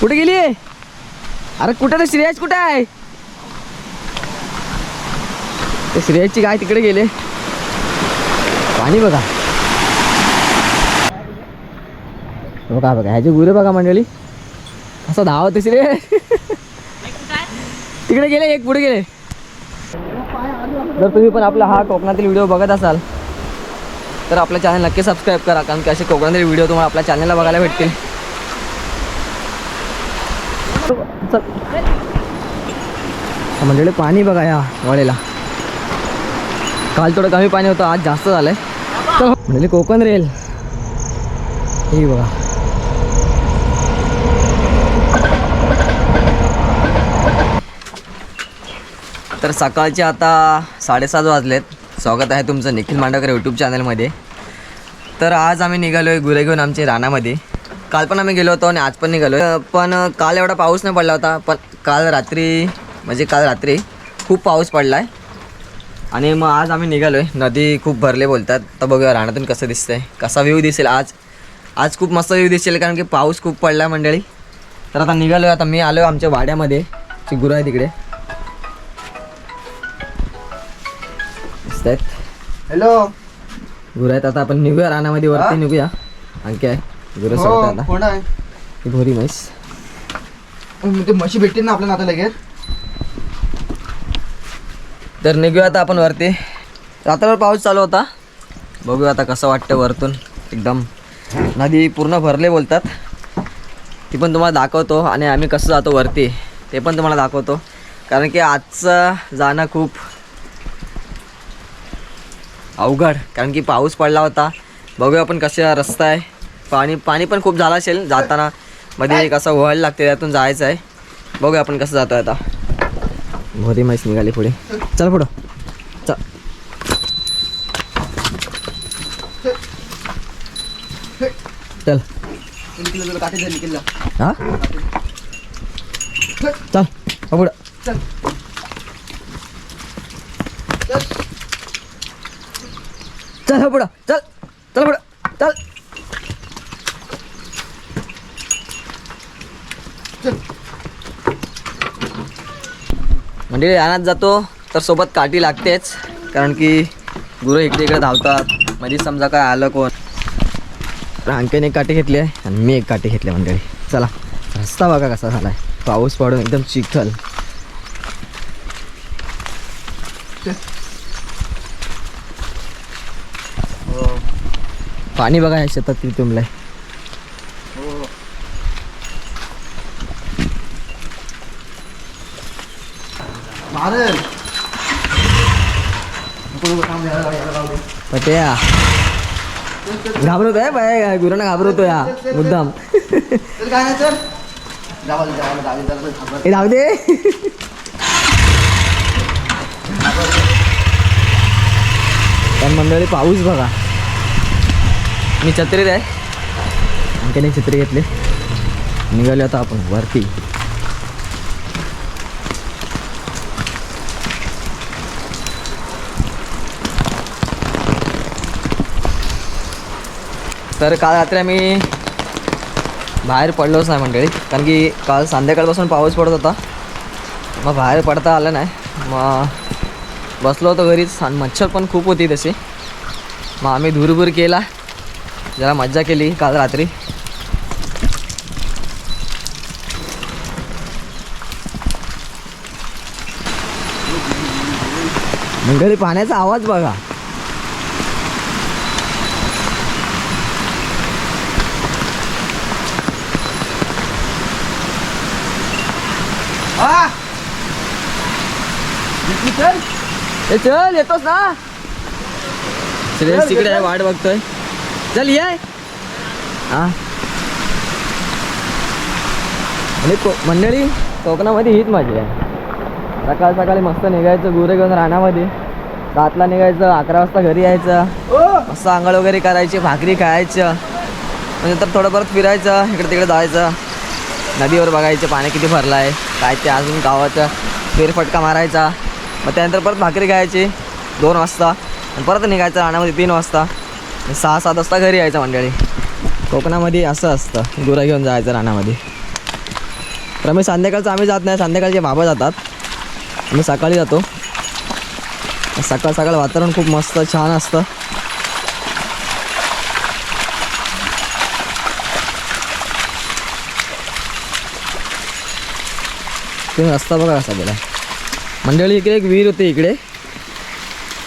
कुठे गेली? अरे कुठे ते श्रेयस? कुठे आहे? ते श्रेयसची गाय तिकडे गेले. पाणी बघा. बघा बघा ह्याची गुरे बघा मंडळी. असं धावत श्रेय तिकडे गेले एक पुढे गेले. जर तुम्ही पण आपला हा कोकणातील व्हिडिओ बघत असाल तर आपल्या चॅनल नक्की सबस्क्राईब करा कारण की असे कोकणातील व्हिडिओ तुम्हाला आपल्या चॅनलला बघायला भेटतील. चल. म्हणजे पाणी बघा या वाडेला काल थोडं कमी पाणी होतं आज जास्त झालंय. तर म्हणजे कोकण रेल. हे बघा. तर सकाळचे आता साडेसात वाजलेत. स्वागत आहे तुमचं निखिल मांडवकर यूट्यूब चॅनलमध्ये तर आज आम्ही निघालो आहे गुरे घेऊन आमच्या रानामध्ये. काल पण आम्ही गेलो होतो आणि आज पण निघालो पण काल एवढा पाऊस नाही पडला होता पण काल रात्री म्हणजे काल रात्री खूप पाऊस पडला आहे आणि मग आज आम्ही निघालो आहे नदी खूप भरले बोलतात. तर बघूया रानातून कसं दिसतंय. कसा व्ह्यू दिसेल आज? आज खूप मस्त व्ह्यू दिसेल कारण की पाऊस खूप पडला आहे मंडळी. तर आता निघालो आहे आता मी आलो आहे आमच्या वाड्यामध्ये. गुरं आहे तिकडे. दिसत आहेत. हॅलो गुरं आहेत. आता आपण निघूया रानामध्ये. वरती निघूया. आणखी आहे. हो कोण आहे? भोरी म्हैस. मग ते म्हशी भेटतील ना आपल्याला आता लगेच? तर निघूया आता आपण वरती. रात्रभर पाऊस चालू होता. बघूया आता कसं वाटतं वरतून. एकदम नदी पूर्ण भरले बोलतात. ती पण तुम्हाला दाखवतो आणि आम्ही कसं जातो वरती ते पण तुम्हाला दाखवतो. कारण की आजचं जाणं खूप अवघड. कारण की पाऊस पडला होता. बघूया आपण कसा रस्ता आहे. पाणी पाणी पण खूप झालं असेल जाताना. मध्ये कसं व्हायला लागते त्यातून जायचं आहे. बघूया आपण कसं जातो आता. भोरी म्हैस निघाली पुढे. चल पुढं. चल चल. हा? चल. हो पुढं. चल. हो पुढं चल म्हणजे रानात जातो तर सोबत काठी लागतेच कारण की गुरु इकडे इकडे धावतात. मध्ये समजा काय आलं कोण. तर एक काठी घेतली आहे आणि मी एक काठी घेतली मंडळी. चला रस्ता बघा कसा झाला आहे पाऊस पडून एकदम चिखल. हो पाणी बघा या शेतात किती मारेल नको नको थांब यायला लाव, यायला लाव दे. पत्या घाबरतो आहे बाय गुरांना घाबरतो या मुद्दाम. हे धाव दे पण मंडळी पाऊस बघा मी छत्रीत आहे आणखीन एक छत्री घेतली निघालो आता आपण वरती तर काल रात्री आम्ही बाहेर पडलोच नाही मंडळी. कारण की काल संध्याकाळपासून पाऊस पडत होता. मग बाहेर पडता आलं नाही. मग बसलो होतो घरीच. मच्छर पण खूप होती तशी. मग आम्ही धुरभूर केला. जरा मज्जा केली काल रात्री. मंडळी पाण्याचा आवाज बघा आ! निखिल, चल ए चल येतोस ना? श्रेयस तिकडे आहे वाट बघतोय. चल ये. हा. आणि को मंडळी कोकणामध्ये हीच मजा आहे. सकाळ सकाळी मस्त निघायचं गुरे घेऊन रानामध्ये. सातला निघायचं अकरा वाजता घरी यायचं. मस्त आंघोळ वगैरे करायची भाकरी खायचं. नंतर थोडं परत फिरायचं इकडे तिकडे जायचं. नदीवर बघायचं पाणी किती भरलं आहे काय ते अजून गावाचं फेरफटका मारायचा. मग त्यानंतर परत भाकरी खायची दोन वाजता. आणि परत निघायचं रानामध्ये तीन वाजता. सहा सात वाजता घरी यायचं मंडळी. कोकणामध्ये असं असतं गुरं घेऊन जायचं रानामध्ये. तर आम्ही संध्याकाळचं आम्ही जात नाही संध्याकाळचे बाबा जातात. आम्ही सकाळी जातो. सकाळ सकाळ वातावरण खूप मस्त छान असतं. तुम्ही रस्ता बघा असा गेला मंडळी इकडे एक विहीर होते इकडे.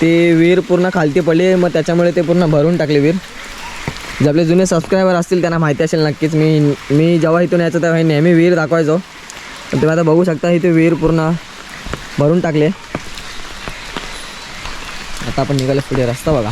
ते विहीर पूर्ण खालती पडली मग त्याच्यामुळे ते पूर्ण भरून टाकले विहीर. जे आपले जुने सबस्क्रायबर असतील त्यांना माहिती असेल नक्कीच. मी मी जेव्हा इथून यायचो तेव्हा नेहमी विहीर दाखवायचो. तुम्ही आता बघू शकता इथे विहीर पूर्ण भरून टाकले. आता आपण निघालो पुढे रस्ता बघा.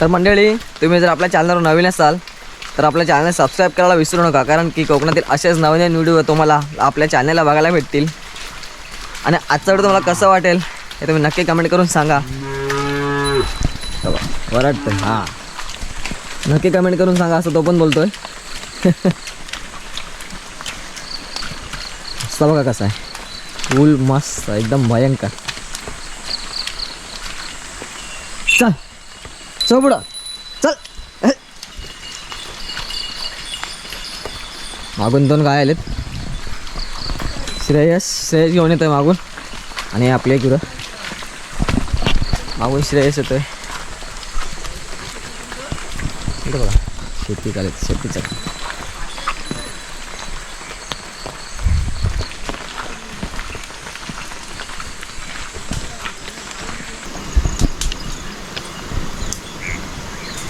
तर मंडळी तुम्ही जर आपल्या चॅनलवर नवीन असाल तर आपल्या चॅनल सबस्क्राईब करायला विसरू नका कारण की कोकणातील असेच नवीन नवीन व्हिडिओ तुम्हाला आपल्या चॅनलला बघायला भेटतील. आणि आजचा व्हिडिओ तुम्हाला कसं वाटेल हे तुम्ही नक्की कमेंट करून सांगा. वरटतं हां. नक्की कमेंट करून सांगा असं तो पण बोलतोय. रस्ता बघा कसा आहे. फुल मस्त एकदम भयंकर. चल. चल पुढं चल. मागून दोन गाय आलेत? श्रेयस श्रेयस घेऊन येतोय मागून. आणि आपले गुरं मागून श्रेयस येतो आहे बघा. शेती चालेल शेती चालेल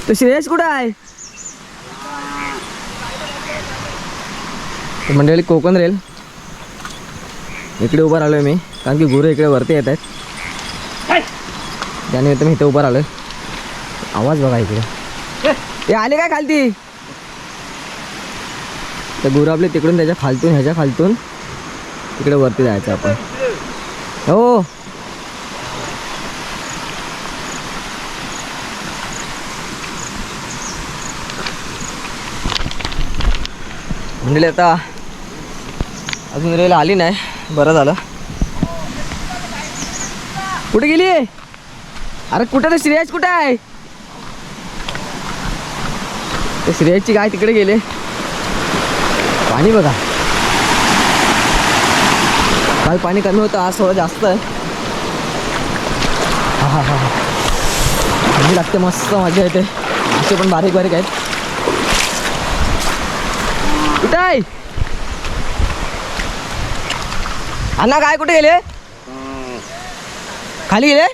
तो श्रेयस कुठं आहे? मंडळी कोकण रेल. इकडे उभं राहिलो मी कारण की गुरं इकडे वरती येत आहेत. त्यानिमित्त मी इथे उभं राहिलोय. आवाज बघा इकडे. ते आले काय खालती? तर गुरं आपले तिकडून त्याच्या खालतून ह्याच्या खालतून तिकडे वरती जायचं आपण. हो. मंडळी आता. अजून रेल आली नाही. बरं झालं. कुठे गेली? अरे कुठं ते श्रेयस कुठं आहे? ते श्रेयसची गाय तिकडे गेले. पाणी बघा. काल पाणी कमी होतं आज थोडं जास्त आहे. हा हा हा हा. लागते मस्त मजा येते. असे पण बारीक बारीक आहेत. कुठं अण्णा काय कुठे गेले? खाली गेले?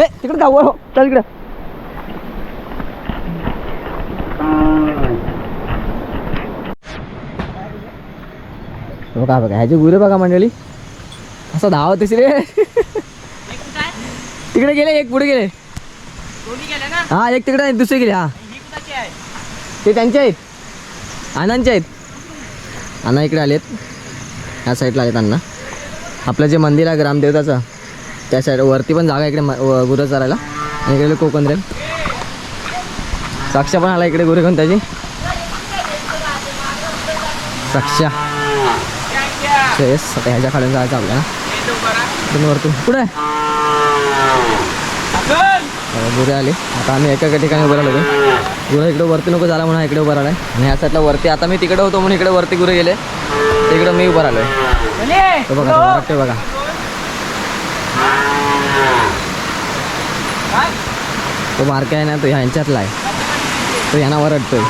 ए तिकडे जाऊ हो चल इकडे बघा बघा ह्याची गुरे बघा मंडळी. असं धावत रे तिकडे गेले एक पुढे गेले. हा एक तिकडे दुसरे गेले हा. ते त्यांचे आहेत. अण्णांचे आहेत. अण्णा इकडे आलेत. ह्या साईडला आलेत अण्णा. आपलं जे मंदिर आहे ग्रामदेवताचं त्या साईड वरती पण जागा आहे इकडे गुरं चरायला आणि इकडे कोकण रेल. साक्षा पण आला इकडे गुरे घेऊन त्याची साक्षा ह्याच्या खाली जायचं आपल्याला. वरतून. पुढे गुरे आले. आता आम्ही एका एका ठिकाणी उभं राहिलो गुरं इकडे वरती नको झाला म्हणून इकडे उभं राहिलाय. आणि ह्या साईडला वरती आता मी तिकडे होतो म्हणून इकडे वरती गुरे गेले. तिकडे मी उभं राहिलो आहे बघा तो बघा तो बारका आहे ना तो ह्यांच्यातला आहे. तो ह्यांना वरडतोय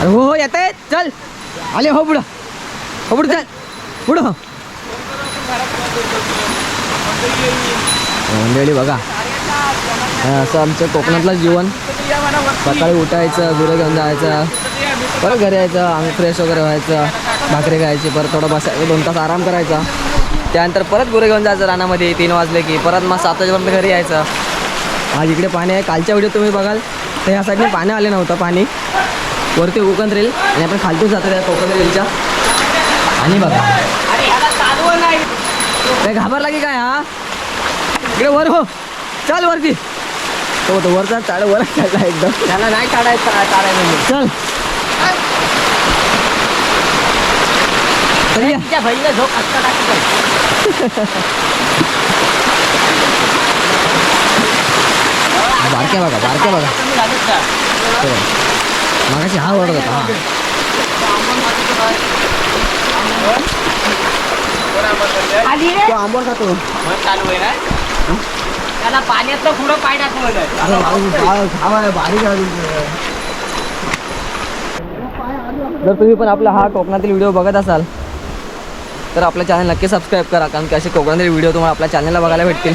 अरे हो हो येत चल. आले हो पुढं. हो पुढं चल. पुढं. मंडळी बघा. असं आमचं कोकणातलं जीवन. सकाळी उठायचं गुरं घेऊन जायचं परत घरी यायचं अंग फ्रेश वगैरे व्हायचं भाकरी खायची परत थोडं बसायचं दोन तास आराम करायचा. त्यानंतर परत गुरं घेऊन जायचं रानामध्ये तीन वाजले की परत मग सात वाजेपर्यंत घरी यायचं. आज इकडे पाणी आहे. कालच्या व्हिडिओ तुम्ही बघाल तर ह्या साईडने पाणी आले नव्हतं पाणी. वरती कोकण रेल आणि आपण खालतून जातो त्या कोकण रेलच्या. आणि बघा. काय घाबरला की काय हा? इकडे वर हो. चल वरती. तो तो वरचा चाड वर चढला एकदम. त्याला नाही काढायचं काढायला नाही. चल. चल या. तिच्या बहिणीला झोप हा, बारक्या बघा बारक्या बघा. मागाशी हा ओरडत होता हा. खाली रे. तो खातो. चालू आहे ना? त्याला पाण्यातलं पुढं पाय टाकलं जर तुम्ही पण आपला हा कोकणातील व्हिडिओ बघत असाल तर आपल्या चॅनल नक्की सबस्क्राईब करा कारण की असे कोकणातील व्हिडिओ तुम्हाला आपल्या चॅनलला बघायला भेटतील.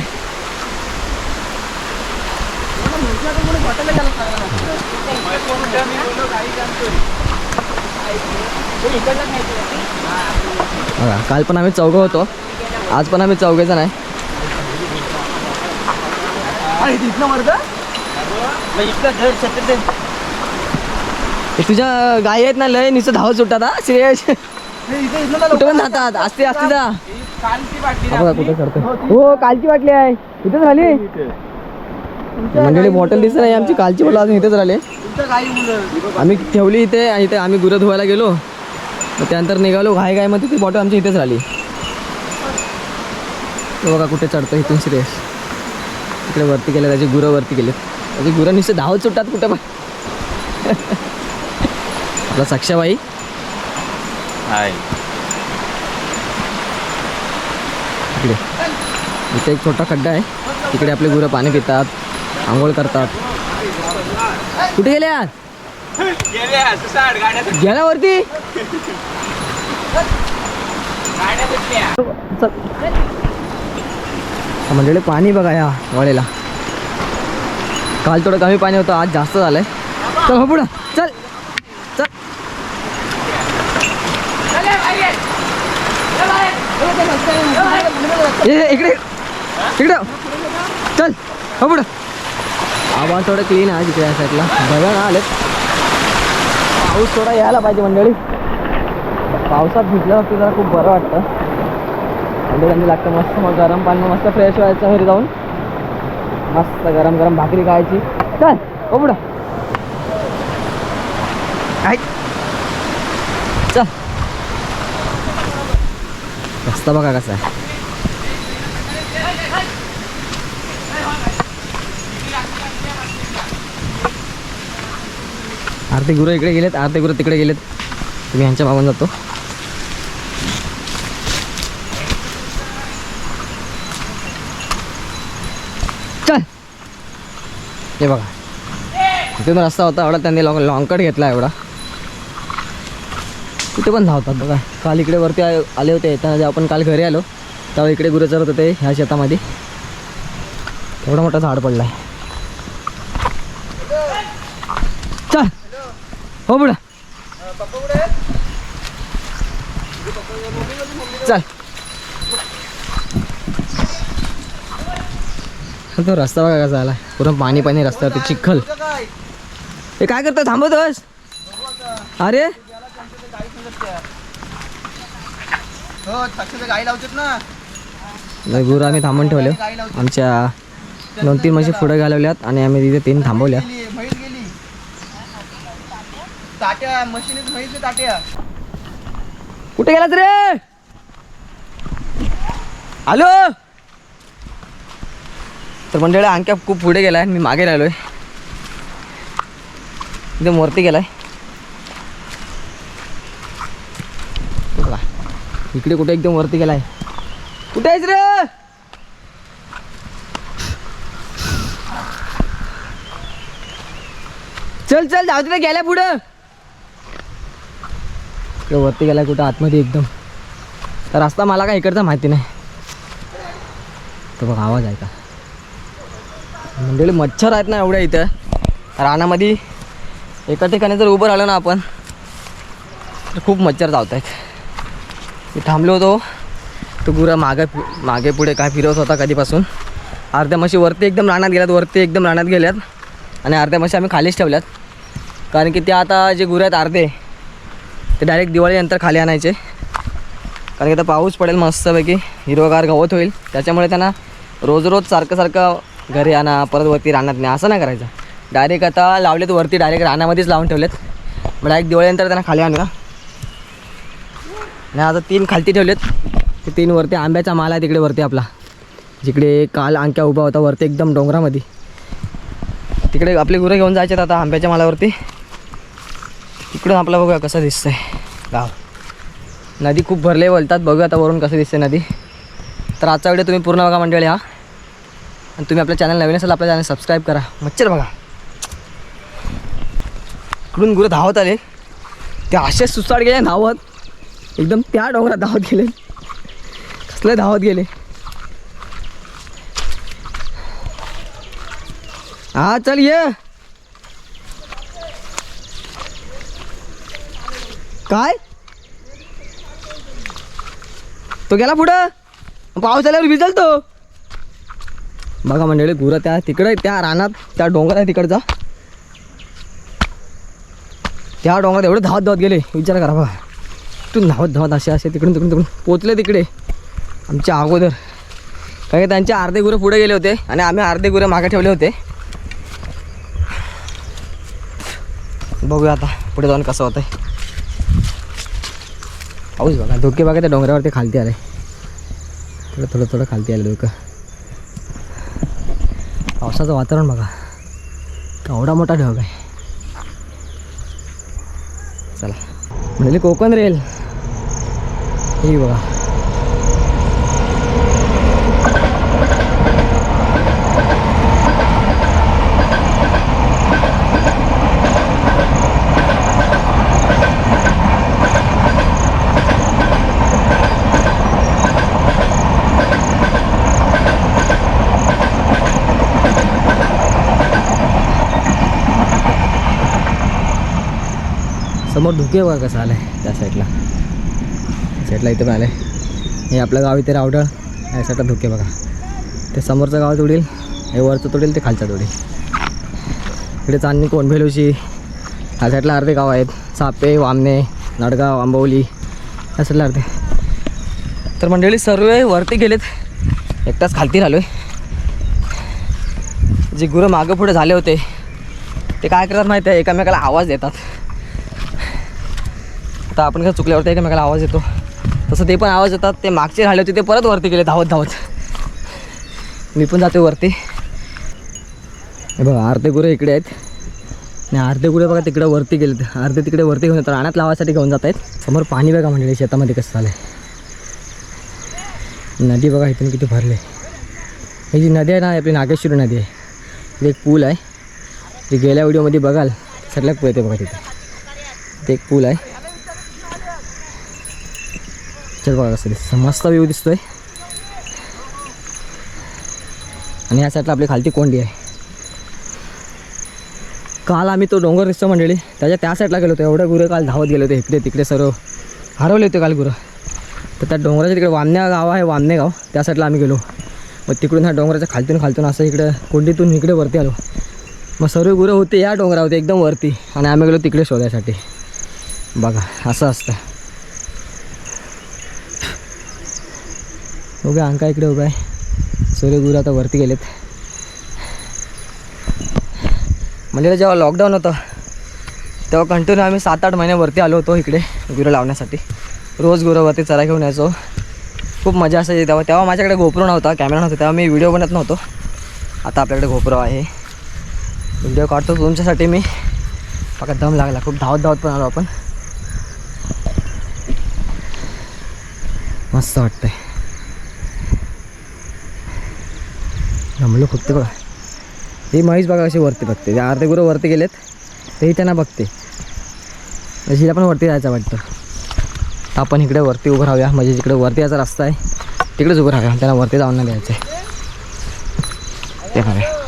बघा, काल पण आम्ही चौघं होतो. आज पण आम्ही चौघे जण आहे तुझ्या गाई आहेत ना लय नुसतं धावत सुटतात हा? श्रेयश कुठं पण जातात? असते असते जा. हा कुठं चढतो हो कालची बाटली आहे. इथेच राहिली मंडळी बॉटल दिसत नाही आमची कालची बॉटल अजून इथेच राहिली. आम्ही ठेवली इथे आणि इथे आम्ही गुरं धुवायला गेलो. त्यानंतर निघालो घाय घाय मग ती बॉटल आमची इथेच राहिली. तो बघा कुठे चढतो इथून श्रेयस इकडे वरती गेले त्याची गुरं वरती गेलेत त्याची गुरं नुसते धावत सुटतात कुठं पण. आपला साक्षाबाई. इकडे. इथे एक छोटा खड्डा आहे. तिकडे आपले गुरं पाणी पितात आंघोळ करतात. कुठे गेले आज? गेला वरती. मंडळी पाणी बघा या वळेला काल थोडं कमी पाणी होतं आज जास्त झालंय. चल हो पुढं. चल. चल. इकडे. इकडे. चल. हो पुढं. आवाज थोडं क्लीन आहे तिकडे या साईडला बघा ना आलेत. पाऊस थोडा यायला पाहिजे मंडळी. पावसात भिजलं असतं जरा खूप बरं वाटतं. थंडी थंडी लागतं मस्त मग गरम पाणी मस्त फ्रेश व्हायचं घरी जाऊन. मस्त गरम गरम भाकरी खायची. चल हो पुढं चल. रस्ता बघा कसा आहे. आरती गुरु इकडे गेलेत आरती गुरु तिकडे गेलेत. तुम्ही यांच्या मागून जातो चल हे बघा. तिथून पण रस्ता होता एवढा त्यांनी लॉंग लॉंगकट घेतला एवढा. तिथे पण धावतात बघा. काल इकडे वरती आले होते येताना जेव्हा आपण काल घरी आलो. तेव्हा इकडे गुरं होते ह्या शेतामध्ये. एवढा मोठा झाड पडला आहे चल. हो बुडा चल तो रस्ता बघा कसा आला. पूर्ण पाणी पाणी रस्त्यावरती चिखल. हे काय करतो थांबवतोस? अरे? हो साक्षीचं गाई लावतात ना. लय गुरं आम्ही थांबून ठेवले. आमच्या दोन तीन म्हशी पुढे घालवल्यात आणि आम्ही तिथे तीन थांबवल्या. कुठे गेलात रे? आलो! तर मंडळी अंक्या खूप पुढे गेलाय. मी मागे राहिलोय. एकदम वरती गेलाय. तो इकडे कुठे एकदम वरती गेलाय. कुठे आहेस रे? चल चल जाऊ तिथे गेल्या पुढं. तो वरती गेलाय कुठं आतमध्ये एकदम. तर रस्ता मला काय इकडचा माहिती नाही. तो बघा आवाज आहे का? मंडळी मच्छर आहेत ना एवढ्या इथं. रानामध्ये एका ठिकाणी जर उभं राहिलो ना आपण तर खूप मच्छर चावत आहेत मी थांबलो होतो. तो गुरा मागे मागे पुढे काय फिरवत होता कधीपासून. अर्ध्या म्हशी वरती एकदम रानात गेल्यात वरती एकदम रानात गेल्यात. आणि अर्ध्या म्हशी आम्ही खालीच ठेवल्यात. कारण की ते आता जे गुरं आहेत अर्धे ते डायरेक्ट दिवाळीनंतर खाली आणायचे. कारण की आता पाऊस पडेल मस्तपैकी हिरवगार गवत होईल. त्याच्यामुळे त्यांना रोज रोज सारखं सारखं घरी आणा परत वरती राहणार नाही असं नाही करायचं. डायरेक्ट आता लावलेत वरती डायरेक्ट रानामध्येच लावून ठेवलेत. मग डायरेक्ट दिवाळीनंतर त्यांना खाली आणला नाही आता तीन खालती ठेवलेत. ते तीन वरती आंब्याचा माल आहे तिकडे वरती आपला. जिकडे काल अंक्या उभा होता वरती एकदम डोंगरामध्ये. तिकडे आपले गुरं घेऊन जायचे आता आंब्याच्या मालावरती. तिकडून आपला बघूया कसं दिसतंय. गाव. नदी खूप भरले बोलतात बघू आता वरून कसं दिसते नदी. तर आजचा व्हिडिओ तुम्ही पूर्ण बघा मंडळी हा. आणि तुम्ही आपल्या चॅनल नवीन असाल आपल्या चॅनल सबस्क्राईब करा. मच्छर बघा. इकडून गुरु धावत आले. ते असे सुसाट गेले धावत. एकदम त्या डोंगरात धावत गेले. कसले धावत गेले. हा चल ये. काय? तो गेला पुढं? पाऊस आल्यावर भिजल तो बघा मंडळी गुरं त्या तिकडे त्या रानात त्या डोंगर आहे तिकडचा. त्या डोंगरात एवढे धावत धावत गेले. विचार करा बघा. तिथून धावत धावत असे असे तिकडून तिकडून तिकडून पोचले तिकडे. आमच्या अगोदर. कारण त्यांचे अर्धे गुरं पुढे गेले होते आणि आम्ही अर्धे गुरं मागे ठेवले होते. बघूया आता पुढे जाऊन कसं होतंय. पाऊस बघा धोके बघा त्या डोंगरावरती खालती आले. थोडं थोडं थोडं खालती आलं धोकं. पावसाचं वातावरण बघा. केवढा मोठा ढग आहे. चला. म्हणजे कोकण रेल. हे बघा. समोर धुके बघा कसं आलं आहे त्या साईडला साईडला इथे पण आलं आहे हे आपलं गाव इथे रावडळ या साईडला धुके बघा. ते समोरचं गाव तोडील हे वरचं तोडील ते खालचं तोडील. इकडे चांदणी कोणभेलुशी ह्या साईडला अर्धे गाव आहेत. सापे वामने नडगाव आंबवली. ह्या साईडला अर्धे. तर मंडळी सर्व वरती गेलेत. एकटाच खालती राहिलो आहे जे गुरं मागं पुढे झाले होते ते काय करतात माहिती आहे एकामेकाला आवाज देतात. आता आपण काय चुकल्यावरती एकमेकाला आवाज येतो. तसं ते पण आवाज येतात. ते मागचे राहिले होते ते परत वरती गेले धावत धावत. मी पण जाते वरती. हे बघा अर्धे गुरे इकडे आहेत. आणि अर्धे गुरे बघा तिकडे वरती गेले अर्धे तिकडे वरती घेऊन येतात रानात लावायसाठी घेऊन जात आहेत समोर पाणी बघा म्हणजे शेतामध्ये कसं झालं नदी बघा इथून किती भरले. ही जी नदी आहे ना आपली नागेश्वरी नदी आहे. एक पूल आहे. ती गेल्या व्हिडिओमध्ये बघाल सगळ्यात पूल येते बघा तिथे. ते एक पूल आहे. चल बघा कसं दिसतं मस्त व्ह्यू दिसतोय. आणि या साईडला आपली खालती कोंडी आहे. काल आम्ही तो डोंगर दिसतो मंडळी. त्याच्या त्या साईडला गेलो होतो. एवढे गुरं काल धावत गेले होते. इकडे तिकडे सर्व हरवले होते काल गुरं. तर त्या डोंगराच्या तिकडे वामण्या गाव आहे वामणे गाव. त्या साईडला आम्ही गेलो. मग तिकडून ह्या डोंगराच्या खालतून खालतून असं इकडे कोंडीतून इकडे वरती आलो. मग सर्व गुरं होते या डोंगरावरती एकदम वरती. आणि आम्ही गेलो तिकडे शोधायसाठी. बघा असं असतं. उभ्या अंका इकडे उभा आहे. सूर्यगुरु आता वरती गेलेत. म्हणजे जेव्हा लॉकडाऊन होतं तेव्हा कंटिन्यू आम्ही सात आठ महिन्यावरती आलो होतो इकडे गुरं लावण्यासाठी. रोज गुरावरती चरा घेऊन यायचो. खूप मजा असायची तेव्हा. तेव्हा माझ्याकडे गोप्रो नव्हता कॅमेरा नव्हता तेव्हा मी व्हिडिओ बनत नव्हतो. आता आपल्याकडे गोप्रो आहे. व्हिडिओ काढतो. तुमच्यासाठी मी फक्त दम लागला. खूप धावत धावत पण आलो आपण. मस्त वाटतंय. थांबलो फक्त बघा. हे म्हैस बघा असे वरती बघते. अर्धे गुरु वरती गेलेत तेही त्यांना बघते. हिला पण वरती जायचं वाटतं. आपण इकडे वरती उभं राहूया. म्हणजे जिकडे वरती यायचा रस्ता आहे तिकडेच उभं राहूया. त्यांना वरती जाऊन नाही द्यायचं आहे ते बघा.